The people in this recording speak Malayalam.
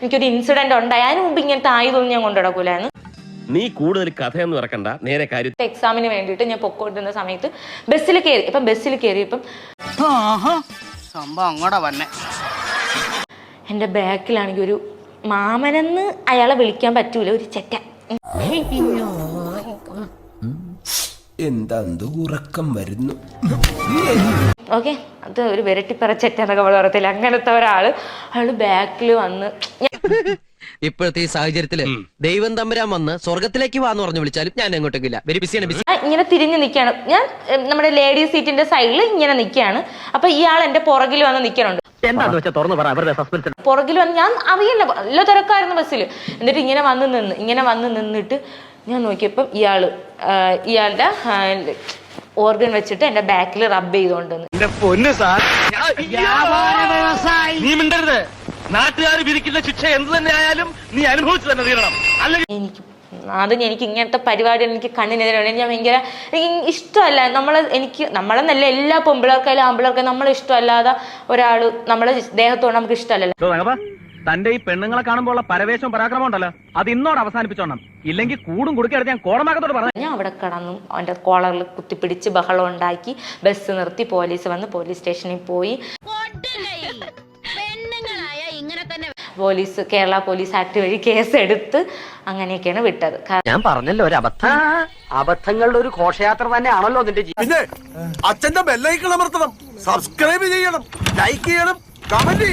എനിക്കൊരു ഇൻസിഡന്റ് ഉണ്ടായി. അതിന് മുമ്പ് ഇങ്ങനത്തെ ആയുധമൊന്നും ഞാൻ കൊണ്ടു നടക്കൂലായിരുന്നു. നീ കൂടുതൽ കഥയൊന്നും ഇറക്കണ്ട നേരെ കാര്യം എക്സാമിന് വേണ്ടിയിട്ട് ഞാൻ പൊക്കോണ്ടിരുന്ന സമയത്ത് ബസ്സിൽ കയറി ഇപ്പം ബസ്സിൽ കയറി ഇപ്പം സംഭവം അങ്ങോട്ടാ വന്നെ. എന്റെ ബാക്കിലാണെങ്കിൽ ഒരു മാമനെന്ന് അയാളെ വിളിക്കാൻ പറ്റൂല ഒരു ചെറ്റ. എന്താ ഉറക്കം വരുന്നു? ഓക്കെ? അത് ഒരു വിരട്ടിപ്പറ ചെറ്റ എന്നൊക്കെ നമ്മൾ പറയത്തില്ല അങ്ങനത്തെ ഒരാൾ. അയാൾ ബാക്കിൽ വന്ന് ഇപ്പോഴത്തെ ഈ സാഹചര്യത്തിൽ ദൈവം തമ്പുരാൻ വന്ന് സ്വർഗത്തിലേക്ക് വാന്ന് പറഞ്ഞു വിളിച്ചാലും ഞാൻ എങ്ങോട്ടേക്കില്ല വെരി ബിസിയാണ് ബിസി ഇങ്ങനെ തിരിഞ്ഞു നിൽക്കുകയാണ് ഞാൻ നമ്മുടെ ലേഡീസ് സീറ്റിന്റെ സൈഡിൽ ഇങ്ങനെ നിൽക്കുകയാണ് അപ്പൊ ഇയാൾ എന്റെ പുറകിൽ വന്ന് നിൽക്കണുണ്ട് എന്താന്ന് വെച്ചാൽ തുറന്നു പറ അവരുടെ സസ്പെൻസ് പുറകിൽ വന്ന് ഞാൻ അറിയില്ല. നല്ല തിരക്കായിരുന്നു ബസ്സിൽ എന്നിട്ട് ഇങ്ങനെ വന്ന് നിന്ന് ഇങ്ങനെ വന്ന് നിന്നിട്ട് ഞാൻ നോക്കിയപ്പം ഇയാൾ ഇയാളുടെ ഓർഗൻ വെച്ചിട്ട് എന്റെ ബാക്കിൽ റബ്ബ് ചെയ്തോണ്ടെന്ന് എന്റെ പൊന്ന് സാർ. നീ മിണ്ടരുത്. നാട്ടുകാർ വിധിക്കുന്ന ശിക്ഷ എന്ത് തന്നെ ആയാലും നീ അനുഭവിച്ചു തന്നെ തീരണം. അല്ലെങ്കിൽ എനിക്ക് അത് എനിക്ക് ഇങ്ങനത്തെ പരിപാടി എനിക്ക് കണ്ണിനെതിരെ ഞാൻ ഭയങ്കര എനിക്ക് ഇഷ്ടമല്ല. നമ്മളെ എനിക്ക് നമ്മളെന്നല്ല എല്ലാ പെമ്പിളർക്കായാലും ആമ്പിളർക്കായാലും നമ്മളെ ഇഷ്ടമല്ലാതെ ഒരാൾ നമ്മളെ ദേഹത്തോട് നമുക്ക് ഇഷ്ടമല്ലല്ലോ. തന്റെ ഈ പെണ്ണുങ്ങളെ കാണുമ്പോൾ ഉള്ള പരവേശം പരാക്രമം ഉണ്ടല്ലോ. അത് ഇന്നോട് അവസാനിപ്പിച്ചോണം. ഇല്ലെങ്കിൽ കൂടും കുടുക്കെടുത്ത് ഞാൻ കോടമാകത്തോട് പറഞ്ഞു ഞാൻ അവിടെ കടന്നു. അവന്റെ കോളറിൽ കുത്തിപ്പിടിച്ച് ബഹളം ഉണ്ടാക്കി ബസ് നിർത്തി പോലീസ് വന്ന് പോലീസ് സ്റ്റേഷനിൽ പോയി. പെണ്ണുങ്ങളായ ഇങ്ങനെ തന്നെ പോലീസ് കേരള പോലീസ് ആക്ട് വഴി കേസ് എടുത്ത് അങ്ങനെയൊക്കെയാണ് വിട്ടത്. ഞാൻ പറഞ്ഞല്ലോ ഒരു അബദ്ധം. അബദ്ധങ്ങളുടെ ഒരു ഘോഷയാത്ര തന്നെയാണല്ലോ നിന്റെ പിന്നെ അച്ഛന്റെ ബെല്ലൈക്കൾ അമർത്തണം. സബ്സ്ക്രൈബ് ചെയ്യണം. ലൈക്ക് ചെയ്യണം. കമന്റ്